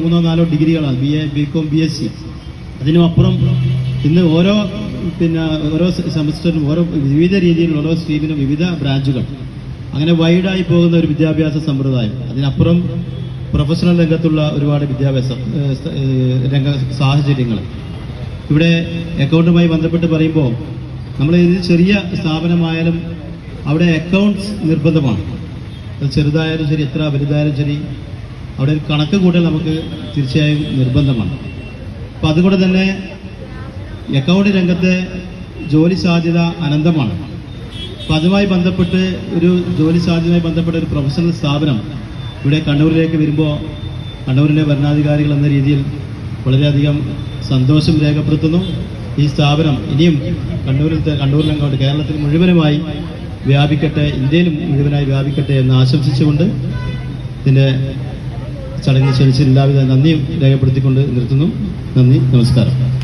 മൂന്നോ നാലോ ഡിഗ്രികളാണ്. B A B com B S C അതിനും അപ്പുറം ഇന്ന് ഓരോ പിന്നെ ഓരോ സെമസ്റ്ററിനും ഓരോ വിവിധ രീതിയിലുള്ള ഓരോ സ്ട്രീമിനും വിവിധ ബ്രാഞ്ചുകൾ. അങ്ങനെ വൈഡായി പോകുന്ന ഒരു വിദ്യാഭ്യാസ സമ്പ്രദായം. അതിനപ്പുറം പ്രൊഫഷണൽ രംഗത്തുള്ള ഒരുപാട് വിദ്യാഭ്യാസം രംഗ സാഹചര്യങ്ങൾ. ഇവിടെ അക്കൗണ്ടുമായി ബന്ധപ്പെട്ട് പറയുമ്പോൾ നമ്മൾ ഇത് ചെറിയ സ്ഥാപനമായാലും അവിടെ അക്കൗണ്ട്സ് നിർബന്ധമാണ്. ചെറുതായാലും ശരി എത്ര വലുതായാലും ശരി അവിടെ ഒരു കണക്ക് കൂട്ടൽ നമുക്ക് തീർച്ചയായും നിർബന്ധമാണ്. അപ്പം അതുകൊണ്ട് തന്നെ അക്കൗണ്ട് രംഗത്തെ ജോലി സാധ്യത അനന്തമാണ്. അപ്പം അതുമായി ബന്ധപ്പെട്ട് ഒരു ജോലി സാധ്യതയുമായി ബന്ധപ്പെട്ട ഒരു പ്രൊഫഷണൽ സ്ഥാപനം ഇവിടെ കണ്ണൂരിലേക്ക് വരുമ്പോൾ കണ്ണൂരിലെ ഭരണാധികാരികൾ എന്ന രീതിയിൽ വളരെയധികം സന്തോഷം രേഖപ്പെടുത്തുന്നു. ഈ സ്ഥാപനം ഇനിയും കണ്ണൂരിൽ കണ്ണൂരിലങ്ങോട്ട് കേരളത്തിൽ മുഴുവനുമായി വ്യാപിക്കട്ടെ ഇന്ത്യയിലും മുഴുവനായി വ്യാപിക്കട്ടെ എന്ന് ആശംസിച്ചുകൊണ്ട് ഇതിന്റെ ചടങ്ങിൽ ക്ഷണിച്ച് നന്ദിയും രേഖപ്പെടുത്തിക്കൊണ്ട് നിർത്തുന്നു. നന്ദി നമസ്കാരം.